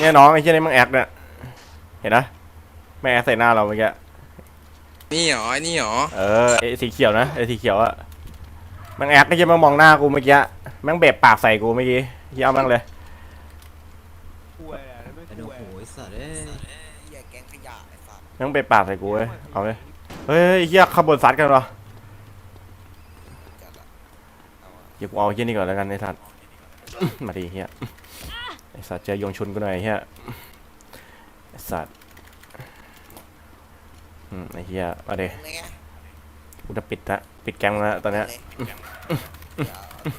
เนี่ยน้องไอ้เชี่ยนี่มึงแอคเนี่ยเห็นนะแม่งแอคใส่หน้าเราเมื่อกี้นี่เหรอไอ้นี่เหรอเออไอ้สีเขียวนะไอ้สีเขียวอะแม่งแอคไอ้เชี่ยแม่งมองหน้ากูเมื่อกี้แม่งเบ็บปากใส่กูเมื่อกี้เหี้ยเอาแม่งเลยป่วยอะไม่ไอ้โอ้ป่วยโหไอ้สัตว์เอ้ยเหี้ยแก๊งขยะไอ้สัสแม่งเบ็บปากใส่กูเว้ยเอาเลยเฮ้ยไอ้เหี้ยขบวนซัดกันเหรอจัดอะเอาอะเดี๋ยวกูเอาไอ้เหี้ยนี่ก่อนแล้วกันไอ้สัตว์มาดิเหี้ยไอ้ สัตว์เจอยงชุนกูหน่อยไอ้เหี้ยไอ้สัตว์อืมไอ้เหี้ยมาดิเป็นไงกูจะปิดละปิดแกงแล้วตอนเนี้ย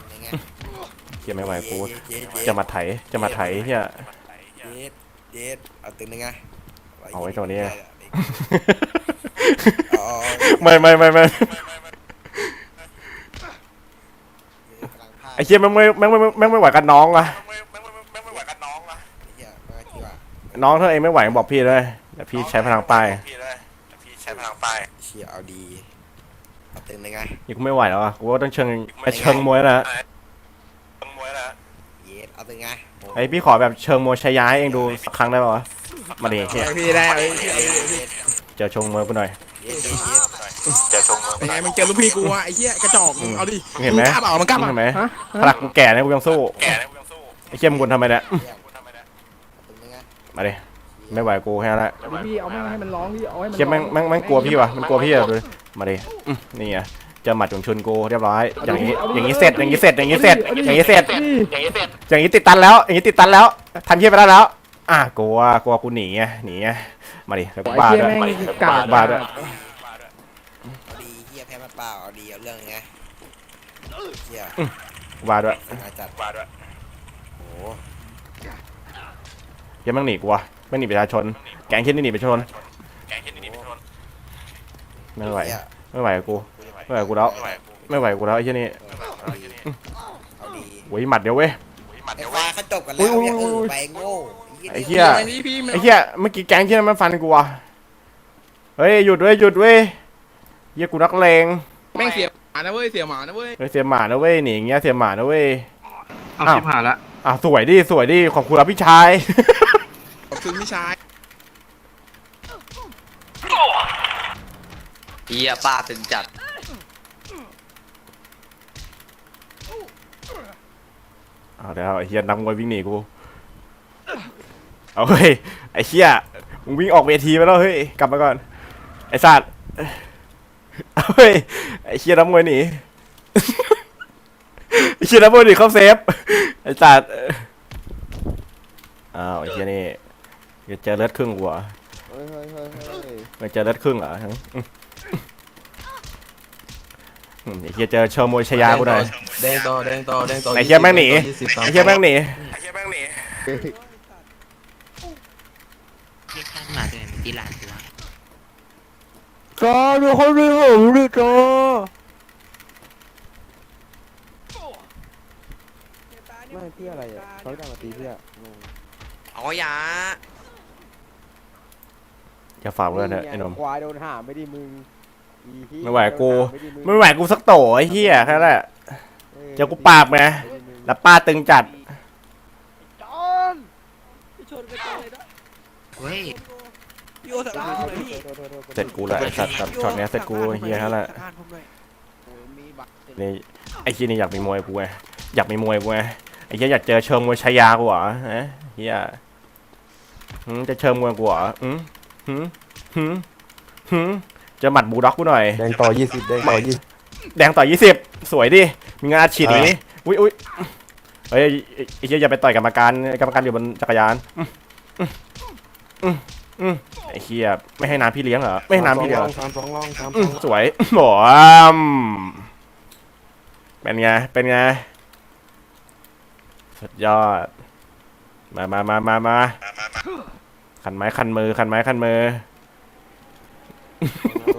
เป็นไงเหี้ยไม่ไหวกูเย็ดเย็ดจะมาไถจะมาไถเหี้ยเย็ดเย็ดเอาตึงยังไงเอาไว้ตัวนี้ไงเอาไม่ไม่ไม่ไม่กำลังพาไอ้เชี่ยแม่งไม่แม่งไม่แม่งไม่ไหวกับน้องอะ เหี้ยมาทีว่า น้องถ้าเองไม่ไหวบอกพี่เลยเดี๋ยวพี่ใช้พลังป้ายใช้พลังป้ายเชี่ยเอาดีเอาตึงยังไงยังกูไม่ไหวแล้วอะกูว่าต้องเชิงไปเชิงมวยแล้วนะเย็ดเอาตึงไงไอ้พี่ขอแบบเชิงมวยชายาให้เองดูสักครั้งได้ป่าวะมาดิเฮียพี่ได้เอ้ยเจอชงมวยกูหน่อยเย็ดเย็ดเย็ดเป็นไงมึงเจอลูกพี่กูวะไอ้เหี้ยกระจอกมึงเอาดิเห็นไหมงกล้าเปล่ามึงกล้าเปล่าเห็นไหมฮะพลังกูแก่นะกูยังสู้ไอ้เชี่ยมึงกวนทำไมเนี่ย เอาตึงยังไง มาดิไม่ไหวกูแค่นั้นแหละพี่เอาแม่งให้มันร้องพี่เอาให้มันเชี่ยแม่งแม่งแม่งกลัวพี่วะมันกลัวพี่อะดูดิมาดิอื้อนี่ไงเจอหมัดจงชุนกูเรียบร้อย อย่างนี้อย่างนี้เสร็จอย่างนี้เสร็จอย่างนี้เสร็จ อย่างนี้เสร็จอย่างนี้ติดตันแล้วอย่างนี้ติดตันแล้วทำเพี้ยไปแล้วแล้ว อะกลัวกลัวกูหนีไงหนีไงมาดิแล้วกูไอ้บ้าเหี้ยด้วย แม่งกาดบ้าด้วยเอาดีเฮียแพ้มาเปล่าเอาดีเอาเรื่องยังไงเฮียบ้าด้วยอาจัดโอ้โห ยังแม่งหนีกูวะไม่งหนีประชาชน แก๊งเช่นนี้หนีประชาชนไม่ไหวเหี้ยไม่ไหวกับกูไม่ไหวกูแล้วไม่ไหวกูแล้วไอ้เช่นนี้เอาดีโอ้ยหมัดเดียวเว้ยไอ้ควายเขาจบกันแล้วเนี่ยเออไปโง่ไอ้เหี้ยไอ้นี่พี่มันไอ้เหี้ยเมื่อกี้แก๊งที่นั่นมันฟันกูวะเฮ้ยหยุดเว้ยหยุดเว้ยเหี้ยกูนักเลงแม่งเสียหมานะเว้ยเสียหมานะเว้ยเฮ้ยเสียหมานะเว้ยหนีอย่างเงี้ยเสียหมานะเว้ยเอาอ้าวชิบหายละ อะสวยดิสวยดิขอบคุณครับพี่ชาย ขอบคุณพี่ชายเฮียป้าถึงจัด เอาเดี๋ยวไอ้เฮียนักมวยวิ่งหนีกูเอาเฮ้ยไอ้เฮียมึงวิ่งออกเวทีไปแล้วเฮ้ยกลับมาก่อนไอ้สัตว์เอาเฮ้ยไอ้เฮียนักมวยหนี ไอ้เฮียนักมวยหนีเข้าเซฟไอ้ สัตว์อ้าวไอ้เฮียนี่จะเจอเลือดครึ่งกูเหรอเฮ้ยเฮ้ยเฮ้ยเฮ้ยไม่เจอเลือดครึ่งเหรอฮะอืมอืมไอ้เฮียเจอเชอร์มวยชายากูหน่อยแดงต่อแดงต่อแดงต่อไอ้เหี้ยแม่งหนียี่สิบสามไอ้เฮียแม่งหนีเรียกข้างมาตัวเองที่ลานตัวจอดูเขาดูผมดิจอ ไม่พี่อะไรอะเขาจะมาตีพี่อะงงเอาอย่าอย่าฝากไว้นะไอ้หนมควายโดนหามไม่ดีมึงอีเยไม่ไหวกูโดนหาไม่ดีงไม่ไหวกูสักโตไอ้เฮียแค่นั้นแหละออเจอกูปราบไงไม่ดีมึงแล้วป้าตึงจัดเฮ้ยโทษโทษโทษโทษเสร็จกูแล้วไอ้สัตว์สัตว์ช็อตเนี้ยเสร็จกูเฮียแค่นั้นแหละนี่ไอ้เฮียนี่อยากมีมวยกูไงอยากมีมวยกูไงไอ้เฮียอยากเจอเชิงมวยชายากูเหรอฮะเฮียหืมจะเชิงมวยกูเหรอหืมหืมหืมหืมเจะหมัดบูลด็อกกูหน่อย แดงต่อยี่สิบแดงต่อยี่สิบแดงต่อยี่สิบสวยดิ มีงานอัดฉีดอย่างนี้อุ้ยอุ้ยเฮ้ยไอ้ไอ้เหี้ยอย่าไปต่อยกรรมการกรรมการอยู่บนจักรยานอืมอืมอืมไอ้เหี้ยไม่ให้น้ำพี่เลี้ยงเหรอ ไม่ให้น้ำพี่เลี้ยงเหรอสามสองลองสามสอือมงสวยโหมเป็นไง เป็นไง สุดยอด มามามามามาขันไม้ขันมือขันไม้ขันมือ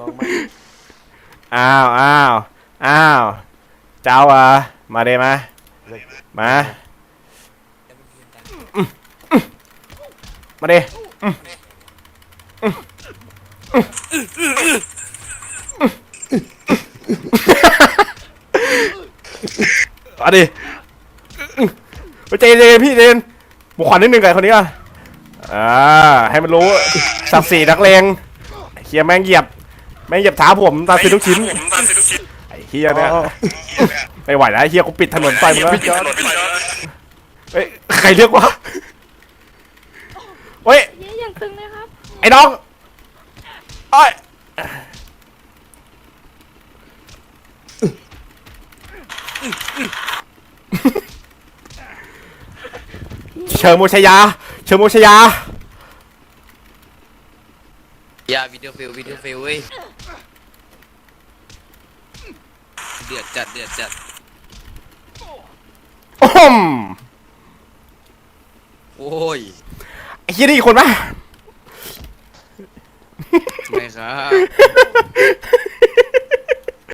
ลองมาอ้าวอ้าวอ้าว เจ้าอะ มาเดมา มาอืมอืมมาเดอืมอืมอืมมาดิอืม ไปเจนเจนพี่เจนบุกขวัญนิดนึงกับคนนี้ก่อนอ่าให้มันรู้สับสีนักเลงไอ้เฮียแม่งเหยียบแม่งเหยียบเท้าผมตาสีทุกชิ้นไอ้เฮียเนี่ยไม่ไหวแล้วไอ้เฮียกูปิดถนนไปมึงแล้วเฮ้ยใครเรียกวะเฮ้ย เย้อย่างตึงเลยครับไอ้น้องไอ้ย ชิญโมชยา เชิญโมชยา อย่าวิดีโอฟิลวิดีโอฟิลเว้ยเดือดจัดเดือดจัดโอ้โหมโอ้ยไอ้เฮียนี่อีกคนปะไม่ครับ